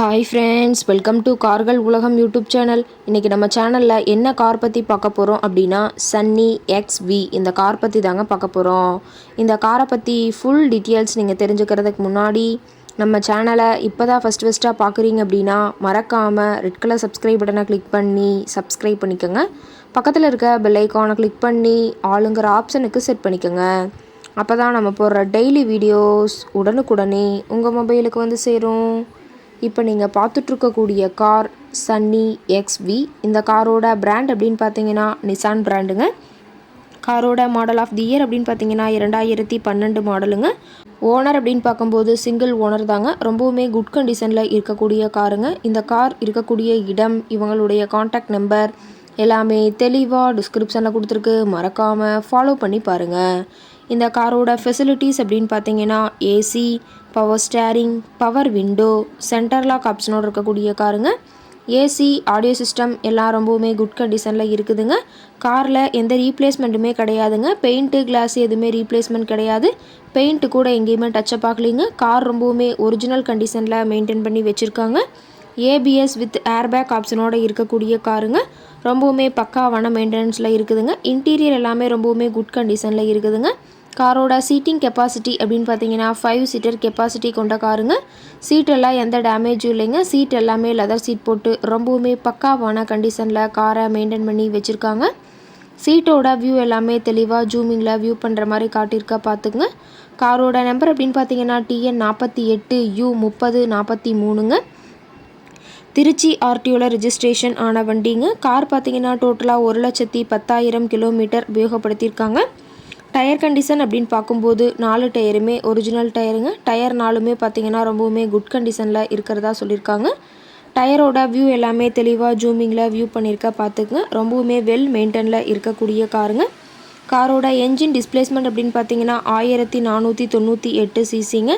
Hi friends welcome to கார்கள் உலகம் YouTube channel இன்றைக்கி நம்ம சேனலில் என்ன கார் பற்றி பார்க்க போகிறோம் அப்படின்னா சன்னி எக்ஸ் வி இந்த கார் பற்றி தாங்க பார்க்க போகிறோம் இந்த காரை பற்றி ஃபுல் டீட்டெயில்ஸ் நீங்கள் தெரிஞ்சுக்கிறதுக்கு முன்னாடி நம்ம சேனலை இப்போ தான் ஃபஸ்ட் ஃபஸ்ட்டாக பார்க்குறீங்க அப்படின்னா மறக்காமல் ரெட் கலர் சப்ஸ்கிரைப் பட்டனை கிளிக் பண்ணி சப்ஸ்கிரைப் பண்ணிக்கோங்க. பக்கத்தில் இருக்க பெல் ஐக்கானை கிளிக் பண்ணி ஆளுங்கிற ஆப்ஷனுக்கு செட் பண்ணிக்கோங்க. அப்போ தான் நம்ம போடுற டெய்லி வீடியோஸ் உடனுக்குடனே உங்கள் மொபைலுக்கு வந்து சேரும். இப்போ நீங்கள் பார்த்துட்ருக்கக்கூடிய கார் சன்னி எக்ஸ்வி இந்த காரோட பிராண்ட் அப்படின்னு பார்த்தீங்கன்னா நிசான் பிராண்டுங்க காரோட மாடல் ஆஃப் தி இயர் அப்படின்னு பார்த்தீங்கன்னா இரண்டாயிரத்தி பன்னெண்டு மாடலுங்க ஓனர் அப்படின்னு பார்க்கும்போது சிங்கிள் ஓனர் தாங்க. ரொம்பவுமே குட் கண்டிஷனில் இருக்கக்கூடிய காருங்க. இந்த கார் இருக்கக்கூடிய இடம் இவங்களுடைய காண்டாக்ட் நம்பர் எல்லாமே தெளிவாக டிஸ்கிரிப்ஷனில் கொடுத்துருக்கு. மறக்காமல் ஃபாலோ பண்ணி பாருங்கள் இந்த காரோட ஃபெசிலிட்டிஸ் அப்படின்னு பார்த்தீங்கன்னா AC power steering power window centre lock ஆப்ஷனோடு இருக்கக்கூடிய காருங்க. ஏசி ஆடியோ சிஸ்டம் எல்லாம் ரொம்பவுமே குட் கண்டிஷனில் இருக்குதுங்க. காரில் எந்த ரீப்ளேஸ்மெண்ட்டுமே கிடையாதுங்க. பெயிண்ட்டு கிளாஸ் எதுவுமே ரீப்ளேஸ்மெண்ட் கிடையாது. பெயிண்ட்டு கூட எங்கேயுமே டச்சப் பார்க்கலிங்க கார் ரொம்பவுமே ஒரிஜினல் கண்டிஷனில் மெயின்டைன் பண்ணி வச்சுருக்காங்க. ஏபிஎஸ் வித் ஏர்பேக் ஆப்ஷனோடு இருக்கக்கூடிய காருங்க. ரொம்பவுமே பக்காவான மெயின்டெனன்ஸில் இருக்குதுங்க. இன்டீரியர் எல்லாமே ரொம்பவுமே குட் கண்டிஷனில் இருக்குதுங்க. காரோட சீட்டிங் கெப்பாசிட்டி அப்படின்னு பார்த்தீங்கன்னா ஃபைவ் சீட்டர் கெப்பாசிட்டி கொண்ட காருங்க. சீட் எல்லாம் எந்த டேமேஜும் இல்லைங்க. சீட் எல்லாமே லெதர் சீட் போட்டு ரொம்பவுமே பக்காவான கண்டிஷனில் காரை மெயின்டைன் பண்ணி வச்சுருக்காங்க. சீட்டோட வியூ எல்லாமே தெளிவாக ஜூமிங்கில் வியூ பண்ணுற மாதிரி காட்டியிருக்கா பார்த்துக்குங்க. காரோட நம்பர் அப்படின்னு பார்த்தீங்கன்னா டிஎன் நாற்பத்தி எட்டு யூ முப்பது நாற்பத்தி மூணுங்க. திருச்சி ஆர்டிஓவில் ரிஜிஸ்ட்ரேஷன் ஆன வண்டிங்க. கார் பார்த்தீங்கன்னா டோட்டலாக ஒரு லட்சத்தி பத்தாயிரம் கிலோமீட்டர் உபயோகப்படுத்தியிருக்காங்க. டயர் கண்டிஷன் அப்படின்னு பார்க்கும்போது நாலு டயருமே ஒரிஜினல் டயருங்க. டயர் நாலுமே பார்த்தீங்கன்னா ரொம்பவுமே குட் கண்டிஷனில் இருக்கிறதா சொல்லியிருக்காங்க. டயரோட வியூ எல்லாமே தெளிவாக ஜூமிங்கில் வியூ பண்ணியிருக்க பார்த்துக்குங்க. ரொம்பவுமே வெல் மெயின்டெனில் இருக்கக்கூடிய காருங்க. காரோட என்ஜின் டிஸ்பிளேஸ்மெண்ட் அப்படின்னு பார்த்தீங்கன்னா ஆயிரத்தி நானூற்றி தொண்ணூற்றி எட்டு சிசிங்க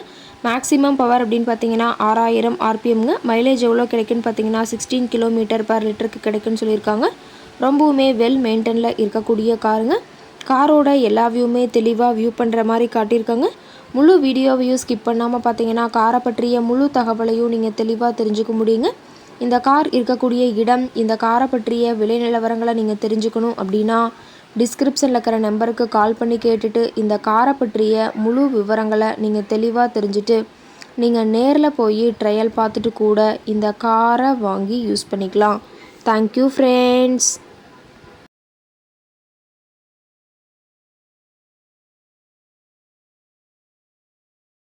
மேக்ஸிமம் பவர் அப்படின்னு பார்த்தீங்கன்னா ஆறாயிரம் ஆர்பிஎம்ங்க. மைலேஜ் எவ்வளோ கிடைக்குன்னு பார்த்தீங்கன்னா சிக்ஸ்டீன் கிலோமீட்டர் பர் லிட்டருக்கு கிடைக்குன்னு சொல்லியிருக்காங்க. ரொம்பவுமே வெல் மெயின்டெனில் இருக்கக்கூடிய காருங்க. காரோட எல்லா வியூமே தெளிவாக வியூ பண்ணுற மாதிரி காட்டியிருக்காங்க. முழு வீடியோவையும் ஸ்கிப் பண்ணாமல் பார்த்தீங்கன்னா காரை பற்றிய முழு தகவலையும் நீங்கள் தெளிவாக தெரிஞ்சுக்க முடியுங்க. இந்த கார் இருக்கக்கூடிய இடம் இந்த காரை பற்றிய விலை நிலவரங்களை நீங்கள் தெரிஞ்சுக்கணும் அப்படின்னா டிஸ்கிரிப்ஷனில் இருக்கிற நம்பருக்கு கால் பண்ணி கேட்டுட்டு இந்த காரை பற்றிய முழு விவரங்களை நீங்கள் தெளிவாக தெரிஞ்சுட்டு நீங்கள் நேரில் போய் ட்ரையல் பார்த்துட்டு கூட இந்த காரை வாங்கி யூஸ் பண்ணிக்கலாம். Thank you friends